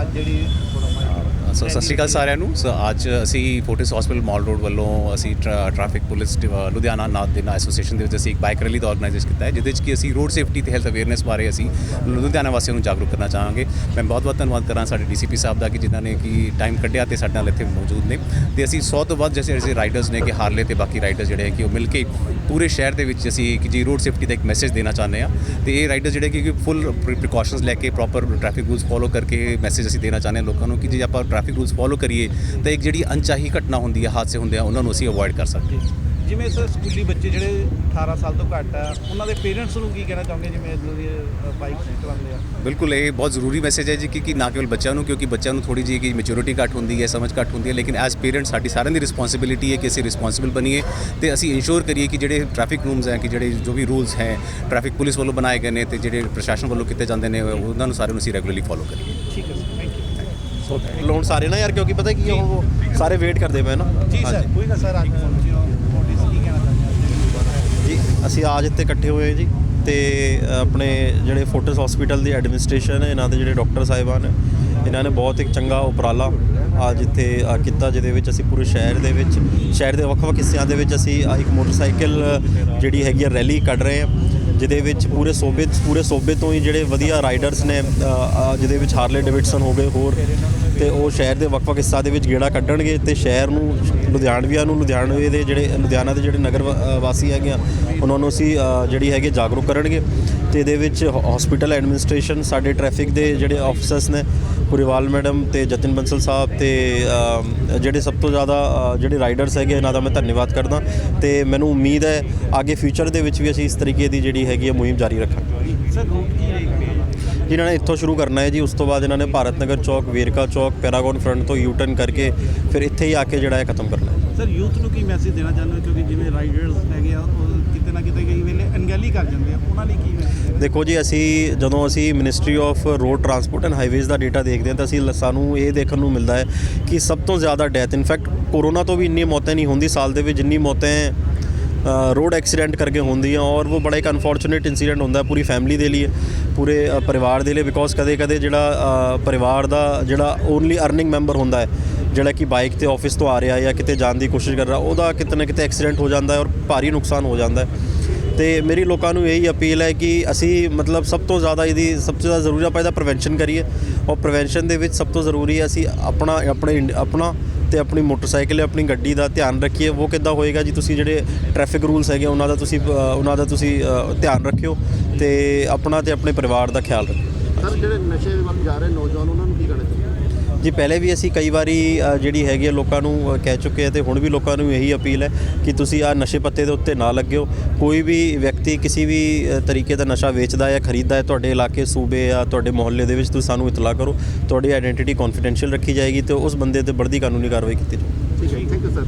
ਅੱਜ ਜਿਹੜੀ ਸੋ ਸਤਿ ਸ਼੍ਰੀ ਅਕਾਲ ਸਾਰਿਆਂ ਨੂੰ। ਸੋ ਅੱਜ ਅਸੀਂ ਫੋਰਟਿਸ ਹਸਪੀਟਲ ਮਾਲ ਰੋਡ ਵੱਲੋਂ ਅਸੀਂ ਟਰਾ- ਟ੍ਰੈਫਿਕ ਪੁਲਿਸ ਲੁਧਿਆਣਾ ਨਾਥ ਦੇ ਨਾਲ ਐਸੋਸੀਏਸ਼ਨ ਦੇ ਵਿੱਚ ਅਸੀਂ ਇੱਕ ਬਾਈਕ ਰੈਲੀ ਦਾ ਆਰਗੇਨਾਈਜ਼ ਕੀਤਾ ਹੈ, ਜਿਹਦੇ ਵਿੱਚ ਕਿ ਅਸੀਂ ਰੋਡ ਸੇਫਟੀ ਤੇ ਹੈਲਥ ਅਵੇਅਰਨੈਸ ਬਾਰੇ ਅਸੀਂ ਲੁਧਿਆਣਾ ਵਾਸੀਆਂ ਨੂੰ ਜਾਗਰੂਕ ਕਰਨਾ ਚਾਹਾਂਗੇ। ਮੈਂ ਬਹੁਤ ਬਹੁਤ ਧੰਨਵਾਦ ਕਰਾਂ ਸਾਡੇ ਡੀਸੀਪੀ ਸਾਹਿਬ ਦਾ ਕਿ ਜਿਨ੍ਹਾਂ ਨੇ ਕਿ ਟਾਈਮ ਕੱਢਿਆ ਤੇ ਸਾਡੇ ਨਾਲ ਇੱਥੇ ਮੌਜੂਦ ਨੇ। ਤੇ ਅਸੀਂ 100 ਤੋਂ ਵੱਧ ਜੈਸੇ ਜਿਹੜੇ ਰਾਈਡਰਸ ਨੇ ਕਿ ਹਾਰਲੇ ਤੇ ਬਾਕੀ ਰਾਈਡਰਸ ਜਿਹੜੇ ਹੈ ਕਿ ਉਹ ਮਿਲ ਕੇ ਪੂਰੇ ਸ਼ਹਿਰ ਦੇ ਵਿੱਚ ਅਸੀਂ ਕਿ ਜੀ ਰੋਡ ਸੇਫਟੀ ਦਾ ਇੱਕ ਮੈਸੇਜ ਦੇਣਾ ਚਾਹੁੰਦੇ ਆ ਤੇ ਇਹ ਰਾਈਡਰ ਜਿਹੜੇ ਕਿ ਫੁੱਲ ਪ੍ਰੀਕਾਸ਼ਨਸ ਲੈ ਕੇ ਪ੍ਰੋਪਰ ਟ੍ਰੈਫਿਕ ਰੂਲਸ ਫੋਲੋ ਕਰਕੇ ਮੈਸੇਜ ਅਸੀਂ ਦੇਣਾ ਚਾਹੁੰਦੇ ਹਾਂ ਲੋਕਾਂ ਨੂੰ ਕਿ ਜੇ ਆਪਾਂ ਟ੍ਰੈਫਿਕ ਰੂਲਸ ਫੋਲੋ ਕਰੀਏ ਤਾਂ ਇੱਕ ਜਿਹੜੀ ਅਣਚਾਹੀ ਘਟਨਾ ਹੁੰਦੀ ਹੈ ਹਾਦਸੇ ਹੁੰਦੇ ਆ ਉਹਨਾਂ ਨੂੰ ਅਸੀਂ ਅਵੋਇਡ ਕਰ ਸਕਦੇ ਹਾਂ। ਜਿਵੇਂ ਸਰ ਸਕੂਲੀ ਬੱਚੇ ਜਿਹੜੇ 18 ਸਾਲ ਤੋਂ ਘੱਟ ਆ ਉਹਨਾਂ ਦੇ ਪੇਰੈਂਟਸ ਨੂੰ ਕੀ ਕਹਿਣਾ ਚਾਹੋਗੇ ਜਿਵੇਂ ਇਦਾਂ ਦੀ ਬਾਈਕ ਚਲਾਉਂਦੇ ਆ? ਬਿਲਕੁਲ ਇਹ ਬਹੁਤ ਜ਼ਰੂਰੀ ਮੈਸੇਜ ਹੈ ਜੀ ਕਿ ਕਿ ਨਾ ਕੇਵਲ ਬੱਚਿਆਂ ਨੂੰ ਕਿਉਂਕਿ ਬੱਚਿਆਂ ਨੂੰ ਥੋੜੀ ਜਿਹੀ ਕਿ ਮੈਚੁਰਿਟੀ ਘੱਟ ਹੁੰਦੀ ਹੈ ਸਮਝ ਘੱਟ ਹੁੰਦੀ ਹੈ ਲੇਕਿਨ ਐਜ਼ ਪੇਰੈਂਟਸ ਸਾਡੀ ਸਾਰਿਆਂ ਦੀ ਰਿਸਪੌਂਸਿਬਿਲਿਟੀ ਹੈ ਕਿ ਅਸੀਂ ਰਿਸਪੌਂਸਿਬਲ ਬਣੀਏ ਤੇ ਅਸੀਂ ਇਨਸ਼ੋਰ ਕਰੀਏ ਕਿ ਜਿਹੜੇ ਟ੍ਰੈਫਿਕ ਰੂਲਸ ਹੈ ਕਿ ਜਿਹੜੇ ਜੋ ਵੀ ਰੂਲਸ ਹੈ ਟ੍ਰੈਫਿਕ ਪੁਲਿਸ ਵੱਲੋਂ ਬਣਾਏ ਗਏ ਨੇ ਤੇ ਜਿਹੜੇ ਪ੍ਰਸ਼ਾਸਨ ਵੱਲੋਂ ਕੀਤੇ ਜਾਂਦੇ ਨੇ ਉਹਨਾਂ ਨੂੰ ਸਾਰਿਆਂ ਨੂੰ ਅਸੀਂ ਰੈਗੂਲਰਲੀ ਫੋਲੋ ਕਰੀਏ। ਠੀਕ ਲੋਨ ਸਾਰੇ ਨਾ ਯਾਰ ਕਿਉਂਕਿ ਪਤਾ ਕੀ ਆ, ਉਹ ਸਾਰੇ ਵੇਟ ਕਰਦੇ ਪਏ ਨਾ। ਜੀ ਸਰ ਕੋਈ ਨਾ ਸਰ ਅੱਜ ਪਹੁੰਚੇ ਹੋ ਪੁਲਿਸ ਕੀ ਕਹਿਣਾ ਚਾਹੁੰਦੇ ਜੀ ਅਸੀਂ ਆਜ ਇੱਥੇ ਇਕੱਠੇ ਹੋਏ ਜੀ ਤੇ ਆਪਣੇ ਜਿਹੜੇ ਫੋਰਟਿਸ ਹਸਪੀਟਲ ਦੀ ਐਡਮਿਨਿਸਟ੍ਰੇਸ਼ਨ ਹੈ ਇਹਨਾਂ ਦੇ ਜਿਹੜੇ ਡਾਕਟਰ ਸਾਹਿਬਾਨ ਹੈ ਇਹਨਾਂ ਨੇ ਬਹੁਤ ਇੱਕ ਚੰਗਾ ਉਪਰਾਲਾ ਅੱਜ ਇੱਥੇ ਅ, ਕੀਤਾ ਜਿਹਦੇ ਵਿੱਚ ਅਸੀਂ ਪੂਰੇ ਸ਼ਹਿਰ ਦੇ ਵਿੱਚ ਸ਼ਹਿਰ ਦੇ ਵੱਖ-ਵੱਖ ਹਿੱਸਿਆਂ ਦੇ ਵਿੱਚ ਅਸੀਂ ਅ, ਇੱਕ ਮੋਟਰਸਾਈਕਲ ਅ, ਜਿਹੜੀ ਹੈਗੀ ਆ ਰੈਲੀ ਕੱਢ ਰਹੇ ਹਾਂ। ਜਿਹਦੇ ਵਿੱਚ ਪੂਰੇ ਸੂਬੇ ਪੂਰੇ ਸੂਬੇ ਤੋਂ ਹੀ ਜਿਹੜੇ ਵਧੀਆ ਰਾਈਡਰਸ ਨੇ ਜਿਹਦੇ ਵਿੱਚ ਹਾਰਲੇ ਡੇਵਿਡਸਨ ਹੋ ਗਏ ਹੋਰ, ਤੇ ਉਹ ਸ਼ਹਿਰ ਦੇ ਵੱਖ-ਵੱਖ ਹਿੱਸਾ ਦੇ ਵਿੱਚ ਗੇੜਾ ਕੱਢਣਗੇ ਤੇ ਸ਼ਹਿਰ ਨੂੰ, ਲੁਧਿਆਣਵੀਆਂ ਨੂੰ, ਲੁਧਿਆਣਵੇ ਦੇ ਜਿਹੜੇ, ਲੁਧਿਆਣਾ ਦੇ ਜਿਹੜੇ ਨਗਰ ਵਾ- ਵਾਸੀ ਹੈਗੇ ਆ, ਉਹਨਾਂ ਨੂੰ ਅਸੀਂ ਜਿਹੜੀ ਹੈਗੀ ਜਾਗਰੂਕ ਕਰਨਗੇ। ਤੇ ਇਹਦੇ ਵਿੱਚ ਹਸਪੀਟਲ ਐਡਮਿਨਿਸਟ੍ਰੇਸ਼ਨ ਸਾਡੇ ਟ੍ਰੈਫਿਕ ਦੇ ਜਿਹੜੇ ਆਫੀਸਰਸ ਨੇ, ਪੁਰੀਵਾਲ ਮੈਡਮ ਤੇ ਜਤਿਨ ਬੰਸਲ ਸਾਹਿਬ ਤੇ ਜਿਹੜੇ ਸਭ ਤੋਂ ਜ਼ਿਆਦਾ ਜਿਹੜੇ ਰਾਈਡਰਸ ਹੈਗੇ ਇਹਨਾਂ ਦਾ ਮੈਂ ਧੰਨਵਾਦ ਕਰਦਾ। ਤੇ ਮੈਨੂੰ ਉਮੀਦ ਹੈ, ਅੱਗੇ ਫਿਊਚਰ ਦੇ ਵਿੱਚ ਵੀ ਅਸੀਂ ਇਸ ਤਰੀਕੇ ਦੀ ਜਿਹੜੀ ਹੈਗੀ ਹੈ ਮੁਹਿੰਮ ਜਾਰੀ ਰੱਖਾਂਗੇ। ਸਰ ਰੂਟ ਕੀ ਰਹੇਗਾ ਜਿਨ੍ਹਾਂ ਨੇ ਇੱਥੋਂ ਸ਼ੁਰੂ ਕਰਨਾ ਹੈ ਜੀ ਉਸ ਤੋਂ ਬਾਅਦ ਇਹਨਾਂ ਨੇ ਭਾਰਤ ਨਗਰ ਚੌਕ ਵੇਰਕਾ ਚੌਕ ਪੈਰਾਗਨ ਫਰੰਟ ਤੋਂ ਯੂ ਟਰਨ ਕਰਕੇ ਫਿਰ ਇੱਥੇ ਹੀ ਆ ਕੇ ਜਿਹੜਾ ਹੈ ਖਤਮ ਕਰਨਾ ਹੈ। ਸਰ ਯੂਥ ਨੂੰ ਕੀ ਮੈਸੇਜ ਦੇਣਾ ਚਾਹੁੰਦੇ ਹੋ? ਕਿਉਂਕਿ ਜਿਵੇਂ ਰਾਈਡਰਸ ਹੈਗੇ ਆ ਉਹ ਕਿਤੇ ਨਾ ਕਿਤੇ ਕਈ ਵੇਲੇ ਅਣਗਹਿਲੀ ਕਰ ਜਾਂਦੇ ਆ। ਉਹਨਾਂ ਲਈ ਕੀ ਮੈਸੇਜ ਦੇਖੋ ਜੀ ਅਸੀਂ ਜਦੋਂ ਅਸੀਂ ministry of road transport and highways the data ਦੇਖਦੇ ਹਾਂ ਤਾਂ ਅਸੀਂ ਸਾਨੂੰ ਇਹ ਦੇਖਣ ਨੂੰ ਮਿਲਦਾ ਹੈ ਕਿ ਸਭ ਤੋਂ ਜ਼ਿਆਦਾ ਡੈਥ ਇਨਫੈਕਟ ਕੋਰੋਨਾ ਤੋਂ ਵੀ ਇੰਨੀ ਮੌਤਾਂ ਨਹੀਂ ਹੁੰਦੀ ਸਾਲ ਦੇ ਵਿੱਚ ਜਿੰਨੀ ਮੌਤਾਂ ਰੋਡ ਐਕਸੀਡੈਂਟ ਕਰਕੇ ਹੁੰਦੀਆਂ ਔਰ ਉਹ ਬੜਾ ਇੱਕ ਅਨਫੋਰਚੂਨੇਟ ਇਨਸੀਡੈਂਟ ਹੁੰਦਾ ਪੂਰੀ ਫੈਮਿਲੀ ਦੇ ਲਈ, ਪੂਰੇ ਪਰਿਵਾਰ ਦੇ ਲਈ ਬਿਕੋਜ਼ ਕਦੇ-ਕਦੇ ਜਿਹੜਾ ਪਰਿਵਾਰ ਦਾ ਜਿਹੜਾ ਓਨਲੀ ਅਰਨਿੰਗ ਮੈਂਬਰ ਹੁੰਦਾ ਹੈ, ਜਿਹੜਾ ਕਿ ਬਾਈਕ ਤੇ ਆਫਿਸ ਤੋਂ ਆ ਰਿਹਾ ਜਾਂ ਕਿਤੇ ਜਾਣ ਦੀ ਕੋਸ਼ਿਸ਼ ਕਰ ਰਿਹਾ, ਉਹਦਾ ਕਿਤੇ ਨਾ ਕਿਤੇ ਐਕਸੀਡੈਂਟ ਹੋ ਜਾਂਦਾ ਹੈ ਔਰ ਭਾਰੀ ਨੁਕਸਾਨ ਹੋ ਜਾਂਦਾ ਹੈ। ਤੇ ਮੇਰੀ ਲੋਕਾਂ ਨੂੰ ਇਹੀ ਅਪੀਲ ਹੈ ਕਿ ਅਸੀਂ ਮਤਲਬ ਸਭ ਤੋਂ ਜ਼ਿਆਦਾ ਇਹਦੀ ਸਭ ਤੋਂ ਜ਼ਿਆਦਾ ਜ਼ਰੂਰੀ ਆਪਾਂ ਇਹਦਾ ਪ੍ਰੀਵੈਂਸ਼ਨ ਕਰੀਏ, ਔਰ ਪ੍ਰੀਵੈਂਸ਼ਨ ਦੇ ਵਿੱਚ ਸਭ ਤੋਂ ਜ਼ਰੂਰੀ ਹੈ ਅਸੀਂ ਆਪਣਾ, ਆਪਣੇ ਇੰਡ- ਆਪਣਾ ਤੇ ਆਪਣੀ ਮੋਟਰਸਾਈਕਲ, ਆਪਣੀ ਗੱਡੀ ਦਾ ਧਿਆਨ ਰੱਖੀਏ। ਉਹ ਕਿੱਦਾਂ ਹੋਏਗਾ ਜੀ? ਤੁਸੀਂ ਜਿਹੜੇ ਟ੍ਰੈਫਿਕ ਰੂਲਸ ਹੈਗੇ, ਉਹਨਾਂ ਦਾ ਤੁਸੀਂ ਉਹਨਾਂ ਦਾ ਤੁਸੀਂ ਧਿਆਨ ਰੱਖਿਓ ਤੇ ਆਪਣਾ ਤੇ ਆਪਣੇ ਪਰਿਵਾਰ ਦਾ ਖਿਆਲ ਰੱਖਿਓ। ਸਰ, ਜਿਹੜੇ ਨਸ਼ੇ ਵੱਲ ਜਾ ਰਹੇ ਨੌਜਵਾਨ, ਉਹਨਾਂ ਨੂੰ ਕੀ ਕਹਿਣਾ ਚਾਹੀਦਾ? ਜੀ ਪਹਿਲੇ ਵੀ ਅਸੀਂ ਕਈ ਵਾਰੀ ਜਿਹੜੀ ਹੈਗੀ ਆ ਲੋਕਾਂ ਨੂੰ ਕਹਿ ਚੁੱਕੇ ਆ ਤੇ ਹੁਣ ਵੀ ਲੋਕਾਂ ਨੂੰ ਇਹੀ ਅਪੀਲ ਹੈ ਕਿ ਤੁਸੀਂ ਆ ਨਸ਼ੇ ਪੱਤੇ ਦੇ ਉੱਤੇ ਨਾ ਲੱਗਿਓ। ਕੋਈ ਵੀ ਵਿਅਕਤੀ ਕਿਸੇ ਵੀ ਤਰੀਕੇ ਦਾ ਨਸ਼ਾ ਵੇਚਦਾ ਹੈ ਖਰੀਦਦਾ ਹੈ ਤੁਹਾਡੇ ਇਲਾਕੇ ਸੂਬੇ ਜਾਂ ਤੁਹਾਡੇ ਮੁਹੱਲੇ ਦੇ ਵਿੱਚ ਤੁਸੀਂ ਸਾਨੂੰ ਇਤਲਾਹ ਕਰੋ। ਤੁਹਾਡੀ ਆਇਡੈਂਟੀਟੀ ਕੌਨਫੀਡੈਂਸ਼ੀਅਲ ਰੱਖੀ ਜਾਏਗੀ ਤੇ ਉਸ ਬੰਦੇ ਤੇ ਬਣਦੀ ਕਾਨੂੰਨੀ ਕਾਰਵਾਈ ਕੀਤੀ ਜਾਏਗੀ। ਠੀਕ ਹੈ ਥੈਂਕ ਯੂ ਸਰ